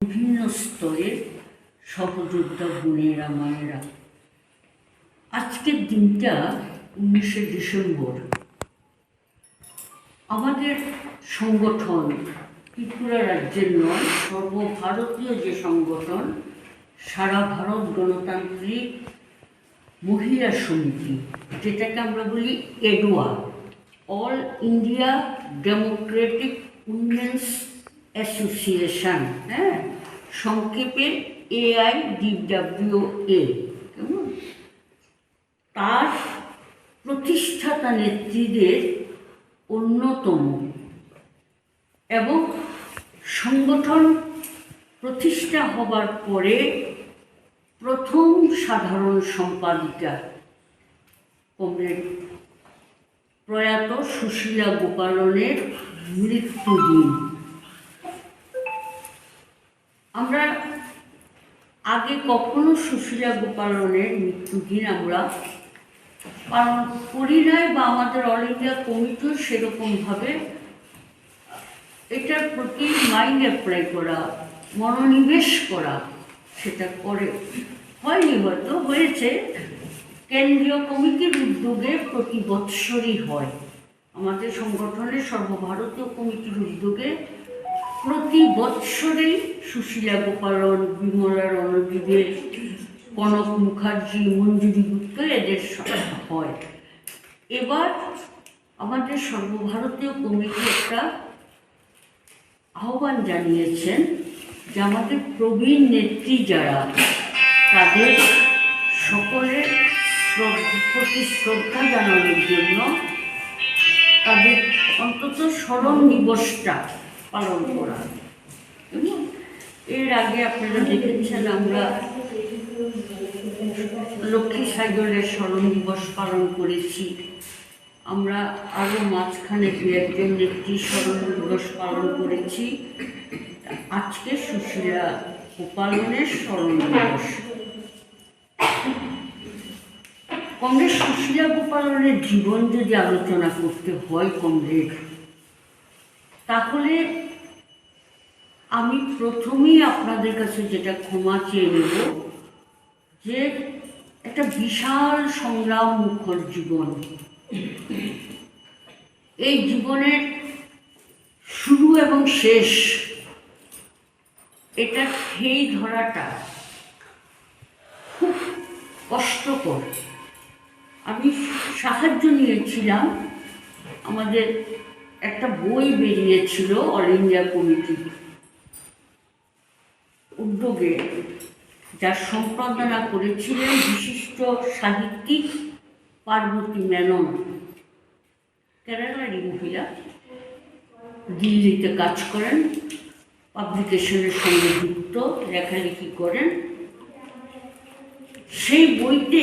বিভিন্ন স্তরের সহযোদ্ধা বোনেরা, মায়েরা। আজকের দিনটা উনিশে ডিসেম্বর। আমাদের সংগঠন ত্রিপুরা রাজ্যের নয়, সর্বভারতীয় যে সংগঠন, সারা ভারত গণতান্ত্রিক মহিলা সমিতি, যেটাকে আমরা বলি এডোয়া all India democratic women's association হ্যাঁ? সংক্ষেপে এআই ডিডাব্লিউ এ কেমন? তার প্রতিষ্ঠাতা নেত্রীদের অন্যতম এবং সংগঠন প্রতিষ্ঠা হবার পরে প্রথম সাধারণ সম্পাদিকা কমরেড প্রয়াত সুশীলা গোপালনের মৃত্যুদিন। কখনো সুশীলা গোপালনের মৃত্যুদিন আমরা। পালন করি নাই বা আমাদের অল ইন্ডিয়া কমিটিও সেরকমভাবে এটার প্রতি মাইন্ড অ্যাপ্লাই করা, মনোনিবেশ করা সেটা করে। হয়নি হয়তো, হয়েছে। কেন্দ্রীয় কমিটির উদ্যোগে প্রতি বৎসরই হয়। আমাদের সংগঠনের সর্বভারতীয় কমিটির উদ্যোগে প্রতি বৎসরেই সুশীলা গোপালন, বিমলা রণদীবের কনক মুখার্জি, মঞ্জুরি গুপ্ত এদের হয়। এবার আমাদের সর্বভারতীয় কমিটি একটা আহ্বান জানিয়েছেন যে আমাদের প্রবীণ নেত্রী যারা, তাদের সকলের প্রতি শ্রদ্ধা জানানোর জন্য তাদের অন্তত স্মরণ দিবসটা পালন করা। এর আগে আপনারা দেখেছেন আমরা লক্ষ্মী সাগরের স্মরণ দিবস পালন করেছি। আমরা আরও মাঝখানে দু একজন নেত্রী স্মরণ দিবস পালন করেছি। আজকে সুশীলা গোপালনের স্মরণ দিবস। কংগ্রেস সুশীলা গোপালনের জীবন যদি আলোচনা করতে হয় কংগ্রেস, তাহলে আমি প্রথমেই আপনাদের কাছে যেটা ক্ষমা চেয়ে নেব, যে একটা বিশাল সংগ্রাম মুখর জীবন। এই জীবনের শুরু এবং শেষ, এটা সেই ধরাটা খুব কষ্টকর। আমি সাহায্য নিয়েছিলাম, আমাদের একটা বই বেরিয়েছিল, অল ইন্ডিয়া কমিটি। উদ্যোগে যা সম্পাদনা করেছিলেন বিশিষ্ট সাহিত্যিক পার্বতী মেনন। কেরালারই মহিলা দিল্লিতে কাজ করেন, পাবলিকেশনের সঙ্গে যুক্ত, লেখালেখি করেন। সেই বইতে